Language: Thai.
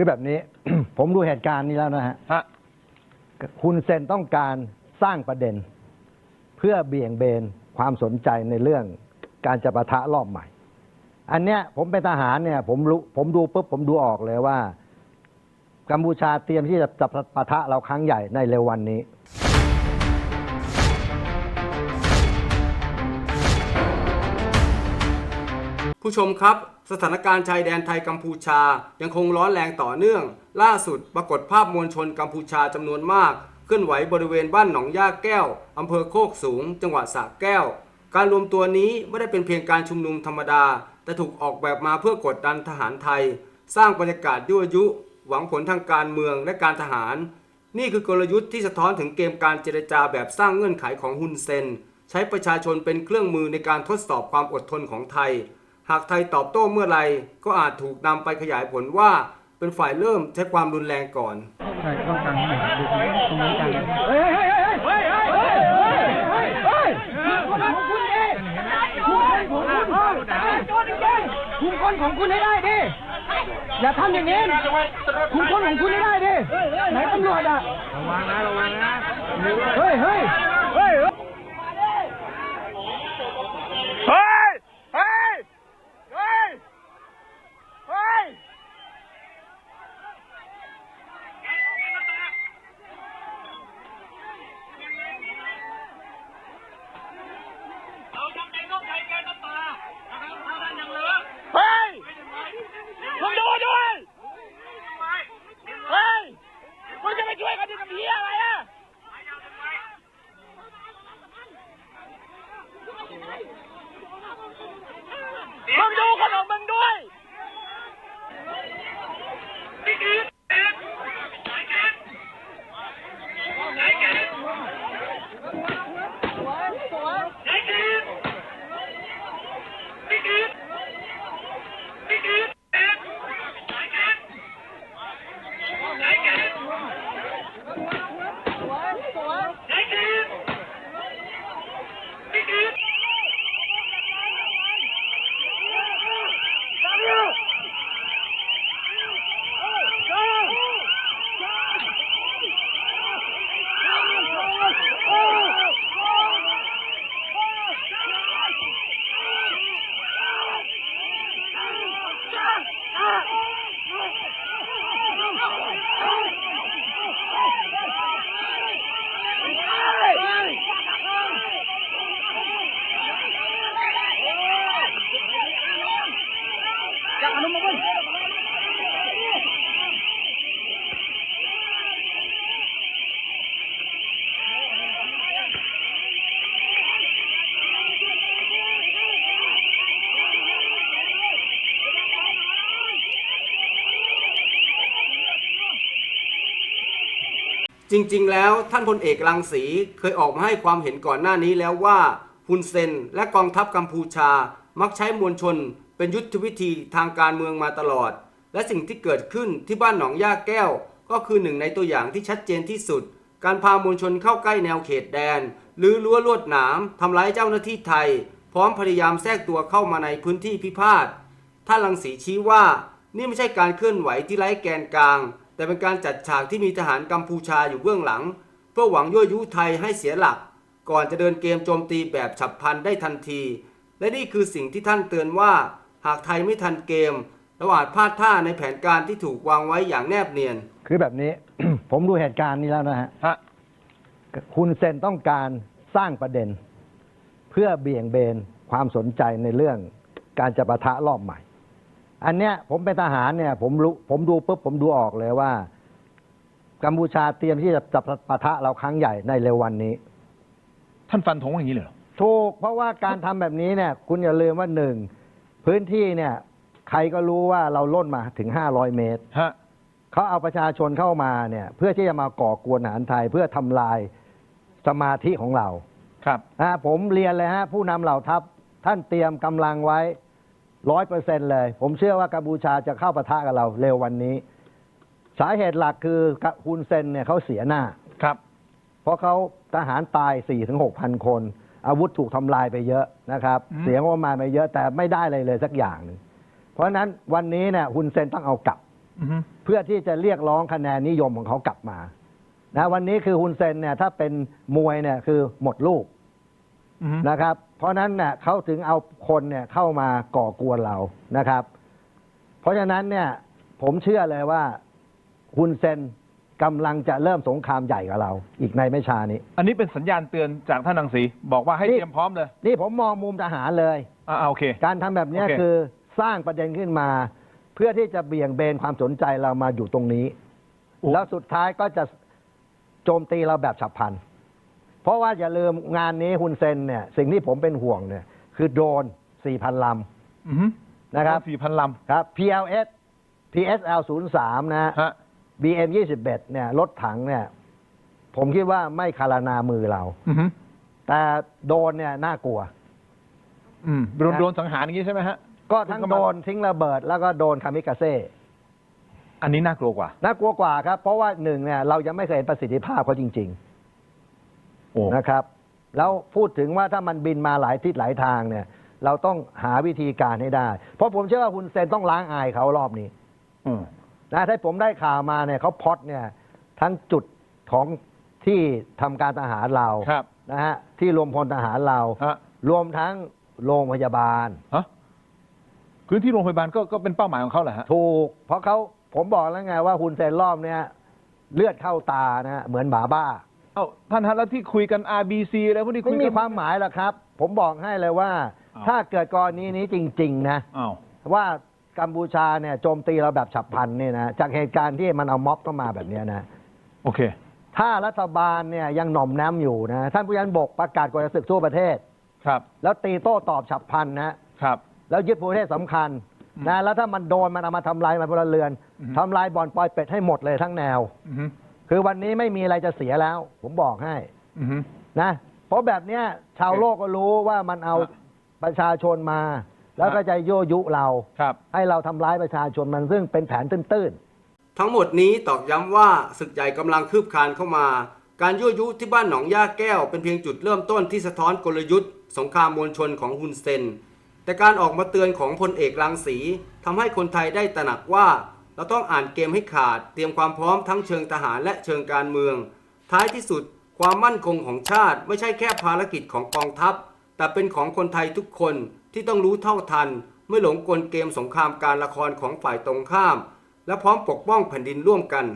คือแบบนี้ ผมดูเหตุการณ์นี้แล้วนะฮะฮะคุณเซนต้องการสร้างประเด็น เพื่อเบี่ยงเบนความสนใจในเรื่องการจะปะทะรอบใหม่ อันเนี้ย ผมเป็นทหารเนี่ย ผมรู้ผมดูปุ๊บผมดูออกเลยว่า กัมพูชาเตรียมที่จะจะปะทะเราครั้งใหญ่ในเร็ววันนี้ ผู้ชมครับ สถานการณ์ชายแดนไทยกัมพูชายังคงร้อนแรงต่อเนื่อง ล่าสุดปรากฏภาพมวลชนกัมพูชาจำนวนมาก เคลื่อนไหวบริเวณบ้านหนองย่าแก้วอำเภอโคกสูง จังหวัดสระแก้ว การรวมตัวนี้ไม่ได้เป็นเพียงการชุมนุมธรรมดา แต่ถูกออกแบบมาเพื่อกดดันทหารไทย สร้างบรรยากาศยั่วยุ หวังผลทางการเมืองและการทหาร นี่คือกลยุทธ์ที่สะท้อนถึงเกมการเจรจาแบบสร้างเงื่อนไขของฮุนเซน ใช้ประชาชนเป็นเครื่องมือในการทดสอบความอดทนของไทย หากไทยตอบโต้เมื่อไรก็อาจถูกนำไปขยายผลว่าเป็นฝ่ายเริ่มใช้ความรุนแรงก่อนใช่ต้องการให้ดูตรงนี้กันเฮ้ยเฮ้ยเฮ้ยเฮ้ยเฮ้ยเฮ้ยเฮ้ยเฮ้ยคนของคุณเองคุณคนของคุณคุณคนของคุณให้ได้ดิอย่าทำอย่างนี้คุณคนของคุณให้ได้ดิไหนตำรวจอะระวังนะระวังนะเฮ้ยเฮ้ย เฮียอะไร จริงๆ แล้วท่านพลเอกรังสีเคยออกมาให้ความเห็นก่อนหน้านี้แล้วว่าฮุนเซนและกองทัพกัมพูชามักใช้มวลชน เป็นยุทธวิธีทางการเมืองมาตลอด และสิ่งที่เกิดขึ้นที่บ้านหนองย่าแก้ว ก็คือหนึ่งในตัวอย่างที่ชัดเจนที่สุด การพามวลชนเข้าใกล้แนวเขตแดนหรือรั้วลวดหนามทำร้ายเจ้าหน้าที่ไทย พร้อมพยายามแทรกตัวเข้ามาในพื้นที่พิพาทท่านรังสีชี้ว่า นี่ไม่ใช่การเคลื่อนไหวที่ไร้แกนกลาง แต่เป็นการจัดฉากที่มีทหารกัมพูชาอยู่เบื้องหลัง เพื่อหวังยั่วยุไทยให้เสียหลัก ก่อนจะเดินเกมโจมตีแบบฉับพลันได้ทันที และนี่คือสิ่งที่ท่านเตือนว่าากไทยไม่ทันเกมเราอาจพลาดท่าในแผนการที่ถูกวางไว้อย่างแนบเนียน คือแบบนี้ ผมดูเหตุการณ์นี้แล้วนะฮะ ฮะ คุณเซนต้องการสร้างประเด็น เพื่อเบี่ยงเบนความสนใจในเรื่องการจะปะทะรอบใหม่ อันเนี้ยผมเป็นทหารเนี่ย ผมรู้ผมดูปุ๊บผมดูออกเลยว่า กัมพูชาเตรียมที่จะจะปะทะเราครั้งใหญ่ในเร็ววันนี้ ท่านฟันธงว่าอย่างนี้เลยเหรอ ถูกเพราะว่าการทำแบบนี้เนี่ย คุณอย่าลืมว่าหนึ่ง พื้นที่เนี่ย ใครก็รู้ว่าเราล่นมาถึงห้าร้อยเมตร ฮะ เขาเอาประชาชนเข้ามาเนี่ย เพื่อที่จะมาก่อกวนทหารไทยเพื่อทำลายสมาธิของเราครับ อ่าผมเรียนเลยฮะ ผู้นำเหล่าทัพท่านเตรียมกำลังไว้ร้อยเปอร์เซ็นเลย ผมเชื่อว่ากัมพูชาจะเข้าปะทะกับเราเร็ววันนี้ สาเหตุหลักคือฮุนเซนเนี่ยเขาเสียหน้า ครับ เพราะเขาทหารตาย4ี่ถึงหกพันคน อาวุธถูกทำลายไปเยอะนะครับอืมเสียงบประมาณไปเยอะแต่ไม่ได้อะไรเลยสักอย่างหนึ่งเพราะฉะนั้นวันนี้เนี่ยฮุนเซนต้องเอากลับอือฮึเพื่อที่จะเรียกร้องคะแนนนิยมของเขากลับมานะวันนี้คือฮุนเซนเนี่ยถ้าเป็นมวยเนี่ยคือหมดลูกอือฮึนะครับ เพราะฉะนั้นเนี่ยเขาถึงเอาคนเนี่ยเข้ามาก่อกวนเรานะครับ เพราะฉะนั้นเนี่ย ผมเชื่อเลยว่าฮุนเซน กำลังจะเริ่มสงครามใหญ่กับเรา อีกในไม่ช้านี้ อันนี้เป็นสัญญาณเตือนจากท่านรังสี บอกว่าให้นี่ เตรียมพร้อมเลยนี่ผมมองมุมทหารเลยอ่าโอเค การทำแบบเนี้ยโอเค คือสร้างประเด็นขึ้นมา เพื่อที่จะเบี่ยงเบนความสนใจเรามาอยู่ตรงนี้ แล้วสุดท้ายก็จะโจมตีเราแบบฉับพลัน เพราะว่าอย่าลืมงานนี้ฮุนเซนเนี่ย สิ่งที่ผมเป็นห่วงเนี่ย คือโดรน4,000ลอือฮึำนะครับ สี่พันลครับ PLS PSL 03นะำฮะ BM 21เนี่ยรถถังเนี่ย ผมคิดว่าไม่คารนามือเรา อือฮึแต่โดรนเนี่ยน่ากลัว อืมโดนโดนสังหารอย่างนี้ใช่ไหมฮะ ก็ทั้งโดรนทิ้งระเบิด แล้วก็โดรนคามิกาเซ่อันนี้น่ากลัวกว่า น่ากลัวกว่าครับ เพราะว่าหนึ่งเนี่ยเรายังไม่เคยเห็นประสิทธิภาพเขาจริง โอ้ ๆ นะครับ แล้วพูดถึงว่าถ้ามันบินมาหลายทิศหลายทางเนี่ย เราต้องหาวิธีการให้ได้ เพราะผมเชื่อว่าคุณเซนต้องล้างอายเขารอบนี้ อืม นะถ้าผมได้ข่าวมาเนี่ยเขาพล็อดเนี่ยทั้งจุดของที่ทำการทหารเราครับนะฮะที่รวมพลทหารเรา ฮะรวมทั้งโรงพยาบาล ฮะพื้นที่โรงพยาบาลก็ก็เป็นเป้าหมายของเขาเหรอฮะ ถูก เพราะเขาผมบอกแล้วไงว่าคุณเซนรอบเนี่ยเลือดเข้าตานะฮะเหมือนหมาบ้า เอ้าท่านฮะแล้วที่คุยกัน RBC อะไรพวกนี้คุไม่ยมีกันความหมายหรอกครับ ผมบอกให้เลยว่า อ้าว ถ้าเกิดกรณีนี้จริง ๆ นะ อ้าว ว่า กัมพูชาเนี่ยโจมตีเราแบบฉับพลันเนี่ยนะจากเหตุการณ์ที่มันเอาม็อบเข้ามาแบบเนี้ยนะ โอเค ถ้ารัฐบาลเนี่ยยังหน่อมน้ำอยู่นะท่านผู้ยันบกประกาศกฎศึกทั่วประเทศ ครับ แล้วตีโต้ตอบฉับพลันนะครับ แล้วยึดประเทศสำคัญนะแล้วถ้ามันโดนมันเอามาทำลายมันพลเรือนอือฮึ ทำลายบ่อนปลอยเป็ดให้หมดเลยทั้งแนว อือฮึคือวันนี้ไม่มีอะไรจะเสียแล้ว ผมบอกให้อือฮึ นะ เพราะแบบเนี้ยชาวโลกก็รู้ว่ามันเอาครับ ประชาชนมา แล้วก็จะยั่วยุเรา ครับ ให้เราทำร้ายประชาชนมันซึ่งเป็นแผนตื้น ทั้งหมดนี้ตอกย้ำว่าศึกใหญ่กำลังคืบคลานเข้ามา การยั่วยุที่บ้านหนองย่าแก้วเป็นเพียงจุดเริ่มต้นที่สะท้อนกลยุทธ์ สงครามมวลชนของฮุนเซน แต่การออกมาเตือนของพลเอกรังสีทำให้คนไทยได้ตระหนักว่า เราต้องอ่านเกมให้ขาด เตรียมความพร้อมทั้งเชิงทหารและเชิงการเมือง ท้ายที่สุด ความมั่นคงของชาติไม่ใช่แค่ภารกิจของกองทัพ แต่เป็นของคนไทยทุกคน ที่ต้องรู้เท่าทัน เมื่อหลงกลเกมสงครามการละครของฝ่ายตรงข้าม และพร้อมปกป้องแผ่นดินร่วมกัน